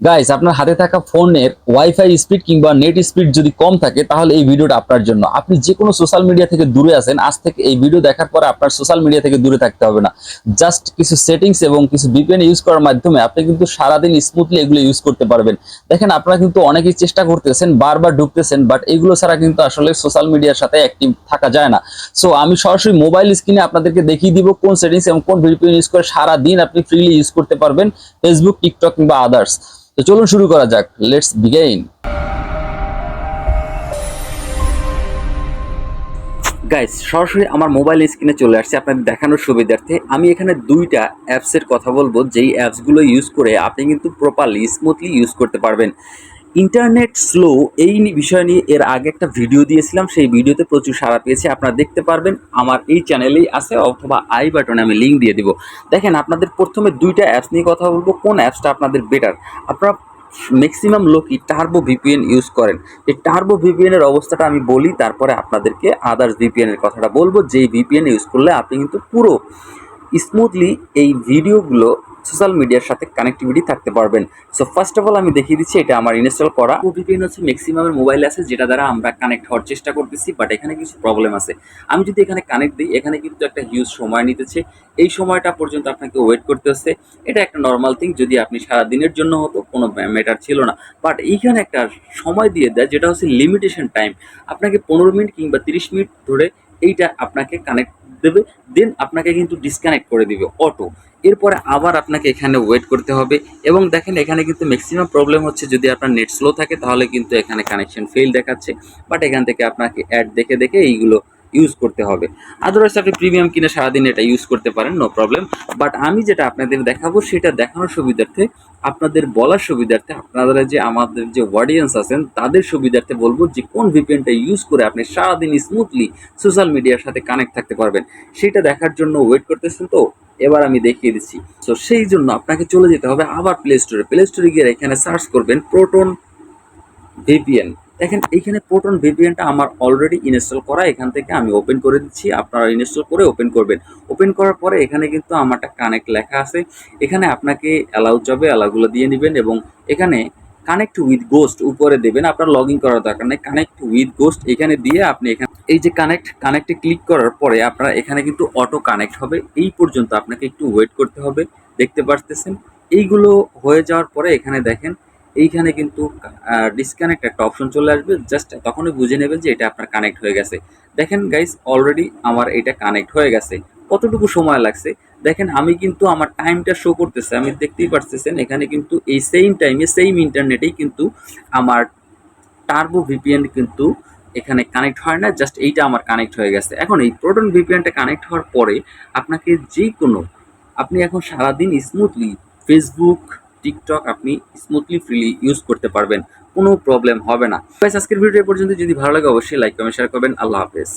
Guys আপনার হাতে থাকা ফোনের ওয়াইফাই স্পিড কিংবা নেট স্পিড যদি কম থাকে, তাহলে এই ভিডিওটা আপনার জন্য। আপনি যে কোনো সোশ্যাল মিডিয়া থেকে দূরে আছেন, আজ থেকে এই ভিডিও দেখার পরে আপনার সোশ্যাল মিডিয়া থেকে দূরে থাকতে হবে না। জাস্ট কিছু সেটিংস এবং কিছু ভিপিএন ইউজ করার মাধ্যমে আপনি কিন্তু সারাদিন স্মুথলি এগুলো ইউজ করতে পারবেন। দেখেন, আপনারা কিন্তু অনেকেই চেষ্টা করতেছেন, বারবার ঢুকতেছেন বাট এগুলো ছাড়া কিন্তু আসলে সোশ্যাল মিডিয়ার সাথে অ্যাক্টিভ থাকা যায় না। সো আমি সরাসরি মোবাইল স্ক্রিনে আপনাদেরকে দেখিয়ে দিব কোন সেটিংস এবং কোন ভিপিএন ইউজ করে সারাদিন আপনি ফ্রিলি ইউজ করতে পারবেন ফেসবুক টিকটক কিংবা আদার্স তো চলুন শুরু করা যাক। লেটস বিগেইন গাইস সরাসরি আমার মোবাইল স্ক্রিনে চলে আসছে আপনাদের দেখানোর সুবিধার্থে। আমি এখানে দুইটা অ্যাপসের কথা বলব, যেই অ্যাপসগুলো ইউজ করে আপনি কিন্তু প্রপারলি স্মুথলি ইউজ করতে পারবেন। ইন্টারনেট স্লো এই বিষয় নিয়ে এর আগে একটা ভিডিও দিয়েছিলাম, সেই ভিডিওতে প্রচুর সাড়া পেয়েছে। আপনারা দেখতে পারবেন, আমার এই চ্যানেলেই আছে অথবা আই বাটনে আমি লিঙ্ক দিয়ে দিব। দেখেন, আপনাদের প্রথমে দুইটা অ্যাপস নিয়ে কথা বলব, কোন অ্যাপসটা আপনাদের বেটার আপনারা ম্যাক্সিমাম লোকই টার্বো ভিপিএন ইউজ করেন। এই টার্বো ভিপিএনের অবস্থাটা আমি বলি, তারপরে আপনাদেরকে আদার্স ভিপিএন এর কথাটা বলব। যেই ভিপিএন ইউজ করলে আপনি কিন্তু পুরো স্মুথলি এই ভিডিওগুলো সোশ্যাল মিডিয়ার সাথে কানেক্টিভিটি থাকতে পারবেন। সো ফার্স্ট অফ অল আমি দেখিয়ে দিচ্ছি, এটা আমার ইনস্টল করা। ভিপিএন হচ্ছে ম্যাক্সিমামের মোবাইল আছে, যেটা দ্বারা আমরা কানেক্ট হওয়ার চেষ্টা করতেছি বাট এখানে কিছু প্রবলেম আছে। আমি যদি এখানে কানেক্ট দিই, এখানে কিন্তু একটা হিউজ সময় নিতেছে। এই সময়টা পর্যন্ত আপনাকে ওয়েট করতে হচ্ছে। এটা একটা নর্মাল থিং যদি আপনি সারাদিনের জন্য হতো কোনো ম্যাটার ছিল না। বাট এইখানে একটা সময় দিয়ে দেয়, যেটা হচ্ছে লিমিটেশন টাইম আপনাকে পনেরো মিনিট কিংবা তিরিশ মিনিট ধরে এইটা আপনাকে কানেক্ট দেবে দেন আপনাকে কিন্তু ডিসকানেক্ট করে দিবে অটো এরপরে আবার আপনাকে এখানে ওয়েট করতে হবে। এবং দেখেন, এখানে কিন্তু ম্যাক্সিমাম প্রবলেম হচ্ছে যদি আপনার নেট স্লো থাকে, তাহলে কিন্তু এখানে কানেকশন ফেল দেখাচ্ছে। বাট এখান থেকে আপনাকে অ্যাড দেখে দেখে এইগুলো ইউজ করতে হবে। আদারওয়াইজ আপনি প্রিমিয়াম কিনে সারাদিন এটা ইউজ করতে পারেন নো প্রবলেম বাট আমি যেটা আপনাদের দেখাবো, সেটা দেখানোর সুবিধার্থে, আপনাদের বলার সুবিধার্থে আপনারা যে আমাদের যে অডিয়েন্স আছেন, তাদের সুবিধার্থে বলব যে কোন ভিপিএনটা ইউজ করে আপনি সারাদিন স্মুথলি সোশ্যাল মিডিয়ার সাথে কানেক্ট থাকতে পারবেন। সেটা দেখার জন্য ওয়েট করতেছেন তো, এবার আমি দেখিয়ে দিচ্ছি। তো সেই জন্য আপনাকে চলে যেতে হবে আবার প্লে স্টোরে প্লে স্টোরে গিয়ে এখানে সার্চ করবেন প্রোটন ভিপিএন দেখেন, এইখানে প্রোটন ভিপিএনটা আমার অলরেডি ইনস্টল করা, এখান থেকে আমি ওপেন করে দিচ্ছি। আপনারা ইনস্টল করে ওপেন করবেন। ওপেন করার পরে এখানে কিন্তু আমারটা কানেক্ট লেখা আছে। এখানে আপনাকে অ্যালাউ যাবে অ্যালাউগুলো দিয়ে নেবেন এবং এখানে কানেক্ট উইথ গোস্ট উপরে দেবেন। আপনার লগ ইন করার দরকার নেই। কানেক্ট উইথ গোস্ট এখানে দিয়ে আপনি এখানে এই যে কানেক্ট কানেক্টে ক্লিক করার পরে আপনার এখানে কিন্তু অটো কানেক্ট হবে। এই পর্যন্ত আপনাকে একটু ওয়েট করতে হবে। দেখতে পারতেছেন? এইগুলো হয়ে যাওয়ার পরে এখানে দেখেন এইখানে কিন্তু ডিসকানেক্ট একটা অপশন চলে আসবে। জাস্ট তখনই বুঝে নেবেন যে এটা আপনার কানেক্ট হয়ে গেছে। দেখেন গাইস অলরেডি আমার এটা কানেক্ট হয়ে গেছে। কতটুকু সময় লাগছে? দেখেন আমি কিন্তু আমার টাইমটা শো করতেছে। আমি দেখতেই পারতেছেন, এখানে কিন্তু এই সেম টাইমে সেম ইন্টারনেটেই কিন্তু আমার টার্বো ভিপিএন কিন্তু এখানে কানেক্ট হয় না। জাস্ট এইটা আমার কানেক্ট হয়ে গেছে। এখন এই প্রোটন ভিপিএনটা কানেক্ট হওয়ার পরে আপনাকে যে কোনো আপনি এখন সারাদিন স্মুথলি ফেসবুক টিকটক আপনি স্মুথলি ফ্রিলি ইউজ করতে পারবেন। কোনো প্রবলেম হবে না। আজকের ভিডিও পর্যন্ত। যদি ভালো লাগে, অবশ্যই লাইক কমেন্ট শেয়ার করবেন। আল্লাহ হাফেজ।